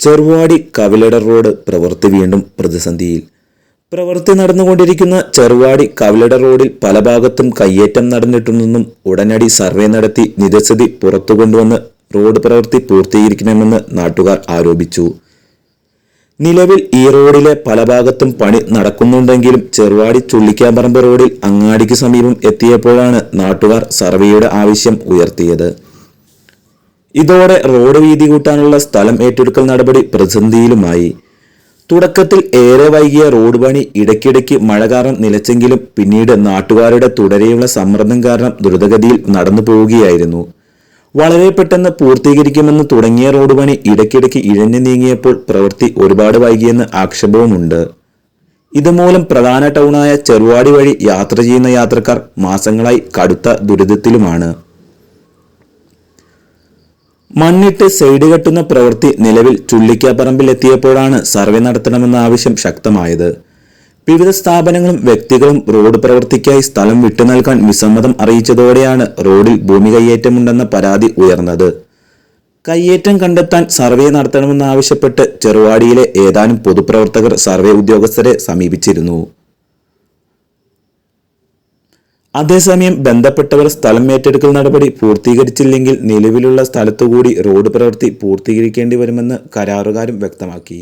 Cheruvadi Kavilada road പ്രവൃത്തി വീണ്ടും പ്രതിസന്ധിയിൽ. പ്രവൃത്തി നടന്നുകൊണ്ടിരിക്കുന്ന ചെറുവാടി കവിലട റോഡിൽ പല ഭാഗത്തും കയ്യേറ്റം നടന്നിട്ടുണ്ടെന്നും ഉടനടി സർവേ നടത്തി നിജസ്ഥിതി പുറത്തു കൊണ്ടുവന്ന് റോഡ് പ്രവൃത്തി പൂർത്തീകരിക്കണമെന്ന് നാട്ടുകാർ ആരോപിച്ചു. നിലവിൽ ഈ റോഡിലെ പല ഭാഗത്തും പണി നടക്കുന്നുണ്ടെങ്കിലും ചെറുവാടി ചുള്ളിക്കാമ്പറമ്പ് റോഡിൽ അങ്ങാടിക്ക് സമീപം എത്തിയപ്പോഴാണ് നാട്ടുകാർ സർവേയുടെ ആവശ്യം ഉയർത്തിയത്. ഇതോടെ റോഡ് വീതി കൂട്ടാനുള്ള സ്ഥലം ഏറ്റെടുക്കൽ നടപടി പ്രതിസന്ധിയിലുമായി. തുടക്കത്തിൽ ഏറെ വൈകിയ റോഡ് പണി ഇടയ്ക്കിടയ്ക്ക് മഴ കാരണം നിലച്ചെങ്കിലും പിന്നീട് നാട്ടുകാരുടെ തുടരെയുള്ള സമ്മർദ്ദം കാരണം ദ്രുതഗതിയിൽ നടന്നു പോവുകയായിരുന്നു. വളരെ പെട്ടെന്ന് പൂർത്തീകരിക്കുമെന്ന് തുടങ്ങിയ റോഡ് പണി ഇടയ്ക്കിടയ്ക്ക് ഇഴഞ്ഞു നീങ്ങിയപ്പോൾ പ്രവൃത്തി ഒരുപാട് വൈകിയെന്ന് ആക്ഷേപവുമുണ്ട്. ഇതുമൂലം പ്രധാന ടൗണായ ചെറുവാടി വഴി യാത്ര ചെയ്യുന്ന യാത്രക്കാർ മാസങ്ങളായി കടുത്ത ദുരിതത്തിലുമാണ്. മണ്ണിട്ട് സൈഡ് കെട്ടുന്ന പ്രവൃത്തി നിലവിൽ ചുള്ളിക്കാപ്പറമ്പിൽ എത്തിയപ്പോഴാണ് സർവേ നടത്തണമെന്ന ആവശ്യം ശക്തമായത്. വിവിധ സ്ഥാപനങ്ങളും വ്യക്തികളും റോഡ് പ്രവൃത്തിക്കായി സ്ഥലം വിട്ടു നൽകാൻ വിസമ്മതം അറിയിച്ചതോടെയാണ് റോഡിൽ ഭൂമി കയ്യേറ്റമുണ്ടെന്ന പരാതി ഉയർന്നത്. കയ്യേറ്റം കണ്ടെത്താൻ സർവേ നടത്തണമെന്നാവശ്യപ്പെട്ട് ചെറുവാടിയിലെ ഏതാനും പൊതുപ്രവർത്തകർ സർവേ ഉദ്യോഗസ്ഥരെ സമീപിച്ചിരുന്നു. അതേസമയം ബന്ധപ്പെട്ടവർ സ്ഥലം ഏറ്റെടുക്കൽ നടപടി പൂർത്തീകരിച്ചില്ലെങ്കിൽ നിലവിലുള്ള സ്ഥലത്തുകൂടി റോഡ് പ്രവൃത്തി പൂർത്തീകരിക്കേണ്ടി വരുമെന്ന് കരാറുകാരും വ്യക്തമാക്കി.